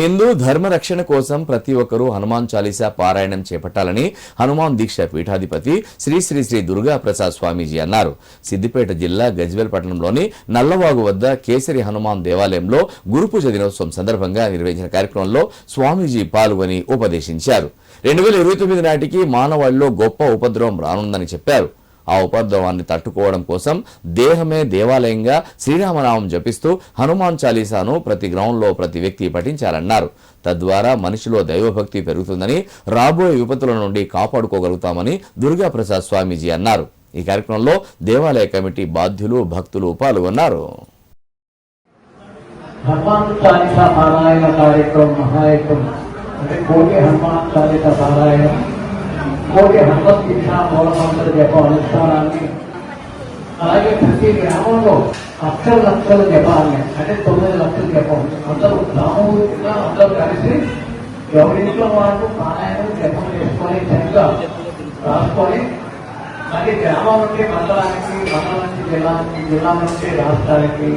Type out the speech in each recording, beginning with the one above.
హిందూ ధర్మ రక్షణ కోసం ప్రతి ఒక్కరూ హనుమాన్ చాలీసా పారాయణం చేపట్టాలని హనుమాన్ దీక్ష పీఠాధిపతి శ్రీ శ్రీ శ్రీ దుర్గా ప్రసాద్ స్వామీజీ అన్నారు. సిద్దిపేట జిల్లా గజ్వేల్ పట్టణంలోని నల్లవాగు వద్ద కేసరి హనుమాన్ దేవాలయంలో గురుపూజ దినోత్సవం సందర్భంగా నిర్వహించిన కార్యక్రమంలో స్వామీజీ పాల్గొని ఉపదేశించారు. రెండు వేల ఇరవై తొమ్మిది నాటికి మానవాళిలో గొప్ప ఉపద్రవం రానుందని చెప్పారు. ఆ ఉపద్రవాన్ని తట్టుకోవడం కోసం దేహమే దేవాలయంగా శ్రీరామనామం జపిస్తూ హనుమాన్ చాలీసాను ప్రతి గ్రౌండ్లో ప్రతి వ్యక్తి పఠించాలన్నారు. తద్వారా మనిషిలో దైవభక్తి పెరుగుతుందని రాబోయే విపత్తుల నుండి కాపాడుకోగలుగుతామని దుర్గాప్రసాద్ స్వామీజీ అన్నారు. ఈ కార్యక్రమంలో దేవాలయ కమిటీ బాధ్యులు భక్తులు పాల్గొన్నారు. హనుమాన్ చాలీసా పారాయణ కార్యక్రమం మహాయకం అంటే కోటి హనుమాన్ చాలీసా పారాయణం. కోటి హనుమత్ దీక్ష మూలమంత్ర జప అనుష్ఠానాన్ని అలాగే ప్రతి గ్రామంలో అక్షర లక్షల జపాలని అంటే తొమ్మిది లక్షల జపం అందరూ గ్రామంగా అందరూ కలిసి ఎవరింట్లో వాళ్ళు పారాయణం జపం చేసుకొని చక్కగా రాసుకొని అది గ్రామం నుండి మండలానికి మండలం నుంచి జిల్లానికి జిల్లా నుంచి రాష్ట్రానికి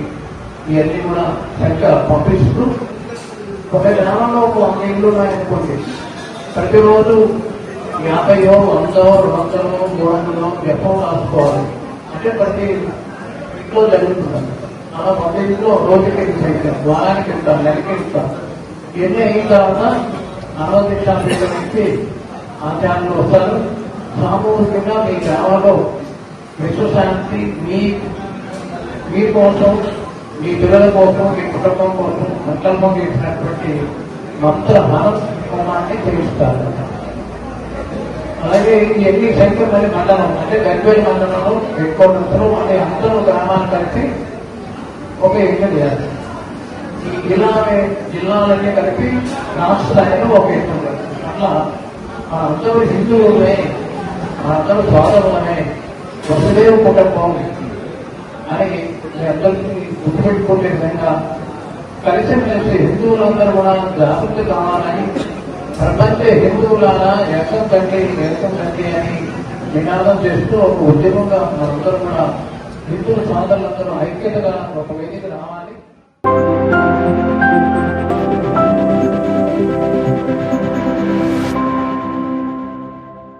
ఇవన్నీ కూడా చక్కగా పంపిస్తూ ఒక గ్రామంలో ఒక వంద ఇల్లు ఉన్నాయనుకోండి ప్రతిరోజు యాభయో వందో రెండు వందలో మూడు వందలో వ్యక్తం రాసుకోవాలి. అంటే ప్రతి ఇంట్లో జరుగుతుంది అలా ప్రతి ఇంట్లో రోజుకి ఇంత వారానికి ఇస్తాం నెలకి ఇస్తాం. ఇవన్నీ అయిన తర్వాత అనుమతించాలి నుంచి ఆచార్యులు వస్తారు. సామూహికంగా మీ గ్రామంలో విశ్వశాంతి మీ మీ కోసం మీ పిల్లల కోసం మీ కుటుంబం కోసం సంకల్పం చేసినటువంటి మంత్ర హోమాన్ని చేయిస్తారు. అలాగే ఈ ఎన్ని సంఖ్య మరి మండలం. అంటే గర్భేడి మండలంలో ఎక్కువ మంత్రులు అంటే అందరూ గ్రామాన్ని కలిపి ఒక యజ్ఞం చేయాలి. ఈ జిల్లా జిల్లాలన్నీ కలిపి రాష్ట్ర స్థాయిలో ఒక యజ్ఞం చేయాలి అట్లా మన అందరూ హిందువులమే మన అందరూ స్వాతంత్రమే వసుదేవ కుటుంబం అని మీ అందరికీ గుర్తుపెట్టుకునే విధంగా కలిసి మెలిసి హిందువులందరూ కూడా జాగృతి కావాలని ప్రపంచ హిందువులారా ఏకం కంటే దేశం కంటే అని నినాదం చేస్తూ ఒక ఉద్యమంగా మనందరూ కూడా హిందువుల సోదరులందరూ ఐక్యతగా ఒక వేదిక రావాలి.